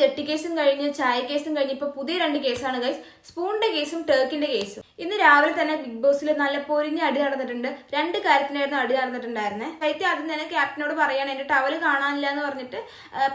Jetty കേസും കഴിഞ്ഞ് ചായ കേസും കഴിഞ്ഞ് ഇപ്പൊ പുതിയ രണ്ട് കേസാണ് ഗൈസ് സ്പൂണിന്റെ കേസും ടേക്കിന്റെ കേസും. ഇന്ന് രാവിലെ തന്നെ ബിഗ് ബോസിൽ നല്ല പൊരിഞ്ഞ അടി നടന്നിട്ടുണ്ട്. രണ്ട് കാര്യത്തിനായിരുന്നു അടി നടന്നിട്ടുണ്ടായിരുന്നേ. ശൈത്യ ആദ്യം തന്നെ ക്യാപ്റ്റനോട് പറയാണ് എന്റെ ടവൽ കാണാനില്ല എന്ന് പറഞ്ഞിട്ട്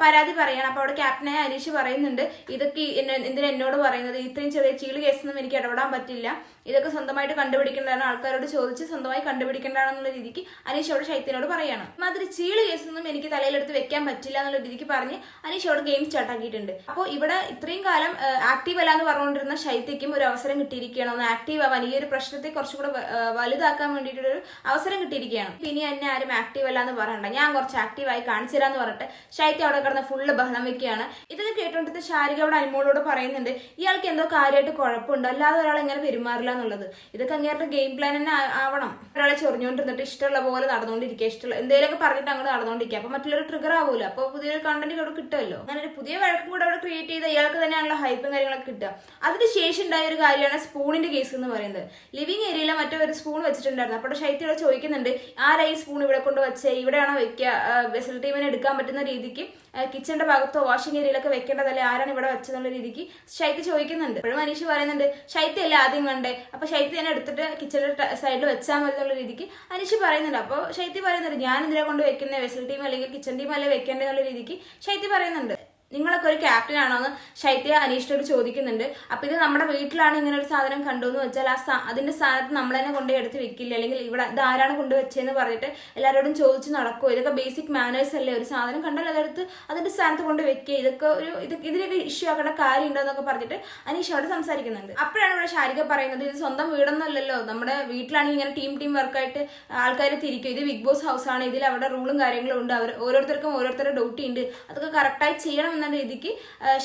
പരാതി പറയാണ്. അപ്പൊ അവിടെ ക്യാപ്റ്റനായ അനീഷ് പറയുന്നുണ്ട് ഇതൊക്കെ എന്തിനാ എന്നോട് പറയുന്നത്? ഇത്രയും ചെറിയ ചീൾ കേസൊന്നും എനിക്ക് ഇടപെടാൻ പറ്റില്ല. ഇതൊക്കെ സ്വന്തമായിട്ട് കണ്ടുപിടിക്കേണ്ടതാണ് ആൾക്കാരോട് ചോദിച്ച് സ്വന്തമായി കണ്ടുപിടിക്കേണ്ടതാണെന്നുള്ള രീതിക്ക് അനീഷ് അവിടെ ശൈത്യനോട് പറയാണ്. മാതിരി ചീൾ കേസൊന്നും എനിക്ക് തലയിലെടുത്ത് വെക്കാൻ പറ്റില്ല എന്നുള്ള രീതിക്ക് പറഞ്ഞ് അനീഷ് അവിടെ ഗെയിം സ്റ്റാർട്ട് ആക്കിയിട്ടുണ്ട് അപ്പോൾ ഇവിടെ ഇത്രയും കാലം ആക്റ്റീവ് അല്ല എന്ന് പറഞ്ഞുകൊണ്ടിരുന്ന ശൈത്യക്കും ഒരു അവസരം കിട്ടിയിരിക്കുകയാണ്. ഒന്ന് ആക്റ്റീവ് ആവാൻ ഈ ഒരു പ്രശ്നത്തെ കുറച്ചും കൂടെ വ- ആ, വലുതാക്കാൻ വേണ്ടിയിട്ടൊരു അവസരം കിട്ടിയിരിക്കുകയാണ്. ഇനി എന്നെ ആരും ആക്റ്റീവ് അല്ല എന്ന് പറയണ്ട. ഞാൻ കുറച്ച് ആക്റ്റീവായി കാണിച്ചു തരാന്ന് പറഞ്ഞിട്ട് ശൈത്യം അവിടെ കിടന്ന് ഫുള്ള് ബഹളം വെക്കുകയാണ്. ഇതൊക്കെ കേട്ടോണ്ടിട്ട് ശാരിക അവിടെ അനുമോളോട് പറയുന്നുണ്ട് ഇയാൾക്ക് എന്തോ കാര്യമായിട്ട് കുഴപ്പമുണ്ട്. അല്ലാതെ ഒരാൾ എങ്ങനെ പെരുമാറില്ല എന്നുള്ളത്. ഇതൊക്കെ അങ്ങേരുടെ ഗെയിം പ്ലാൻ തന്നെ ആവണം. ഒരാളെ ചൊറിഞ്ഞുകൊണ്ടിരുന്നിട്ട് ഇഷ്ടമുള്ള പോലെ നടന്നുകൊണ്ടിരിക്കുക. ഇഷ്ടമുള്ള എന്തെങ്കിലുമൊക്കെ പറഞ്ഞിട്ട് അങ്ങോട്ട് നടന്നുകൊണ്ടിരിക്കുക. അപ്പൊ മറ്റുള്ളവർ ട്രിഗർ ആവൂല. അപ്പൊ പുതിയൊരു കണ്ടന്റ് ഇവിടെ കിട്ടുമല്ലോ. അങ്ങനെ ഒരു പുതിയ വഴക്കും കൂടെ അവിടെ ക്രിയേറ്റ് ചെയ്ത ഇയാൾക്ക് തന്നെയാണല്ലോ ഹൈപ്പും കാര്യങ്ങളൊക്കെ കിട്ടുക. അതിന് ശേഷം ഉണ്ടായ ഒരു കാര്യമാണ് സ്പൂണിന്റെ കേസ് എന്ന് പറയുന്നത്. ലിവിങ് ഏരിയയിലെ മറ്റോ ഒരു സ്പൂൺ വെച്ചിട്ടുണ്ടായിരുന്നു. അപ്പോൾ ശൈത്യ ഇവിടെ ചോദിക്കുന്നുണ്ട് ആരാ ഈ സ്പൂൺ ഇവിടെ കൊണ്ട് വെച്ചേ? ഇവിടെയാണോ വെക്കുക വെസൽ ടീമിന് എടുക്കാൻ പറ്റുന്ന രീതിക്ക് കിച്ചന്റെ ഭാഗത്തോ വാഷിംഗ് ഏരിയയിലൊക്കെ വെക്കേണ്ടതല്ലേ? ആരാണ് ഇവിടെ വെച്ചെന്നുള്ള രീതിക്ക് ശൈത്യ ചോദിക്കുന്നുണ്ട്. അപ്പോഴും മനീഷ് പറയുന്നുണ്ട് ശൈത്യ അല്ലേ ആദ്യം കണ്ടേ? അപ്പോൾ ശൈത്യ തന്നെ എടുത്തിട്ട് കിച്ചണിന്റെ സൈഡിൽ വെച്ചാൽ മതി എന്നുള്ള രീതിക്ക് അനീഷ് പറയുന്നുണ്ട്. അപ്പോൾ ശൈത്യ പറയുന്നുണ്ട് ഞാൻ ഇതിനെ കൊണ്ട് വെക്കുന്ന? വെസൽ ടീം അല്ലെങ്കിൽ കിച്ചൺ ടീം അല്ലേ വെക്കേണ്ടത് എന്നുള്ള രീതിക്ക് ശൈത്യ പറയുന്നുണ്ട്. നിങ്ങളൊക്കെ ഒരു ക്യാപ്റ്റൻ ആണോ എന്ന് ശൈത്യ അനീഷിനോട് ചോദിക്കുന്നുണ്ട്. അപ്പൊ ഇത് നമ്മുടെ വീട്ടിലാണ് ഇങ്ങനെ ഒരു സാധനം കണ്ടു എന്ന് വെച്ചാൽ ആ അതിന്റെ സ്ഥാനത്ത് നമ്മൾ തന്നെ കൊണ്ടുപോയി എടുത്ത് വെക്കില്ല? അല്ലെങ്കിൽ ഇവിടെ ഇത് ആരാണ് കൊണ്ടുവച്ചതെന്ന് പറഞ്ഞിട്ട് എല്ലാവരോടും ചോദിച്ച് നടക്കുമോ ഇതൊക്കെ ബേസിക് മാനേഴ്സ് അല്ലേ? ഒരു സാധനം കണ്ടാൽ അതെടുത്ത് അതിന്റെ സ്ഥാനത്ത് കൊണ്ട് വെക്കുക ഇതൊക്കെ ഒരു ഇത് ഇതിനൊക്കെ ഇഷ്യൂ ആക്കേണ്ട കാര്യം ഉണ്ടോ എന്നൊക്കെ പറഞ്ഞിട്ട് അനീഷ് അവിടെ സംസാരിക്കുന്നുണ്ട്. അപ്പോഴാണ് ഇവിടെ ശാരിക പറയുന്നത് ഇത് സ്വന്തം വീടൊന്നുമല്ലല്ലോ നമ്മുടെ വീട്ടിലാണെങ്കിൽ ഇങ്ങനെ ടീം ടീം വർക്കായിട്ട് ആൾക്കാർ തിരിക്കും. ഇത് ബിഗ് ബോസ് ഹൗസ് ആണ്. ഇതിൽ അവിടെ റൂളും കാര്യങ്ങളും ഉണ്ട്. അവർ ഓരോരുത്തർക്കും ഓരോരുത്തരുടെ ഡൗട്ടി ഉണ്ട്. അതൊക്കെ കറക്റ്റായി ചെയ്യണം എന്ന രീതിക്ക്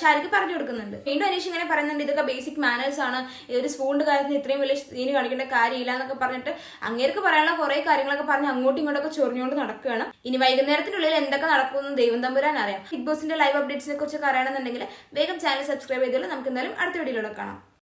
ഷാരിക്ക് പറഞ്ഞു കൊടുക്കുന്നുണ്ട്. വീണ്ടും അനീഷ് ഇങ്ങനെ പറയുന്നുണ്ട് ഇതൊക്കെ ബേസിക് മാനേഴ്സ് ആണ്. ഒരു സ്പൂണിന്റെ കാര്യത്തിൽ ഇത്രയും വലിയ സീന് കാണിക്കേണ്ട കാര്യമില്ല എന്നൊക്കെ പറഞ്ഞിട്ട് അങ്ങേർക്ക് പറയാനുള്ള കുറെ കാര്യങ്ങളൊക്കെ പറഞ്ഞ് അങ്ങോട്ടും ഇങ്ങോട്ടൊക്കെ ചൊറിഞ്ഞുകൊണ്ട് നടക്കുകയാണ്. ഇനി വൈകുന്നേരത്തിനുള്ളിൽ എന്തൊക്കെ നടക്കുമെന്ന് ദൈവം തമ്പുരാൻ അറിയാം. ബിഗ് ബോസിന്റെ ലൈവ് അപ്ഡേറ്റ്സിനെ കുറിച്ചൊക്കെ അറിയണമെന്നുണ്ടെങ്കിൽ വേഗം ചാനൽ സബ്സ്ക്രൈബ് ചെയ്തോളൂ. നമുക്ക് എന്തായാലും അടുത്ത വീഡിയോയിലൂടെ കാണാം.